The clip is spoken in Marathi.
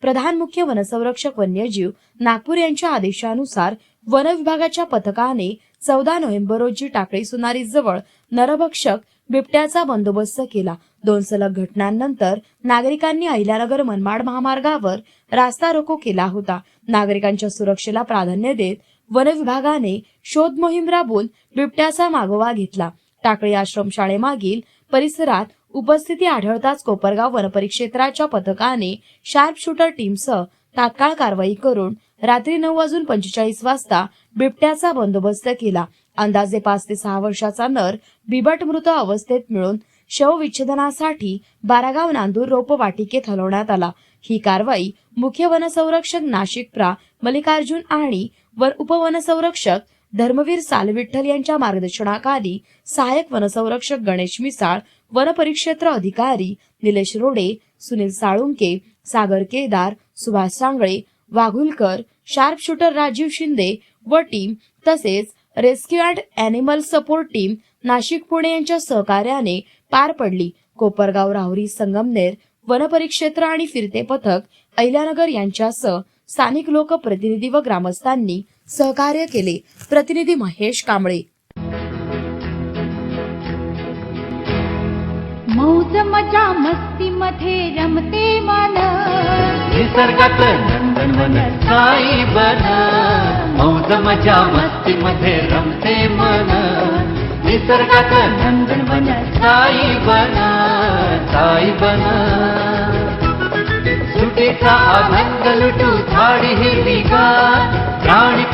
प्रधान मुख्य वनसंरक्षक वन्यजीव नागपूर यांच्या आदेशानुसार वन विभागाच्या पथकाने चौदा नोव्हेंबर रोजी टाकळी सुनारी जवळ नरभक्षक बिबट्याचा बंदोबस्त केला. दोन सलग घटनांनंतर नागरिकांनी अहिल्यानगर मनमाड महामार्गावर रास्ता रोको केला होता. नागरिकांच्या सुरक्षेला प्राधान्य देत वन विभागाने शोध मोहीम राबवून बिबट्याचा मागोवा घेतला. टाकळी आश्रमशाळेमागील परिसरात उपस्थिती आढळताच कोपरगाव वनपरिक्षेत्राच्या पथकाने शार्पशूटर टीमसह तात्काळ कारवाई करून रात्री नऊ वाजून पंचेचाळीस वाजता बिबट्याचा बंदोबस्त केला. अंदाजे पाच ते सहा वर्षाचा नर बिबट मृत अवस्थेत मिळून शवविच्छेदनासाठी बारागाव नांदूर रोपवाटिकेत हलवण्यात आला. ही कारवाई मुख्य वनसंरक्षक नाशिक प्रा. मल्लिकार्जुन आणि वर उपवनसंरक्षक धर्मवीर सालविठ्ठल यांच्या मार्गदर्शनाखाली सहाय्यक वनसंरक्षक गणेश मिसाळ वनपरिक्षेत्र अधिकारी निलेश रोडे सुनील साळुंके सागर केदार सुभाष सांगळे वाघुलकर शार्प शूटर राजीव शिंदे व टीम तसेच rescue and animal support team Nashik Pune यांच्या सहकार्याने पार पडली. कोपरगाव राहुरी संगमनेर वनपरिक्षेत्र आणि फिरते पथक अहिल्यानगर यांच्यासह स्थानिक लोकप्रतिनिधी व ग्रामस्थांनी सहकार्य केले. प्रतिनिधी महेश कांबळे. मौज मजा मस्ती मध्ये रमते मन. निसर्गात नंदनवन साई बन. मौज मजा मस्ती मध्ये रमते मन. निसर्गात नंदनवन साई बन. साई बन. सुटीचा अभंग लुटू झाडी हिरवीगार प्राणी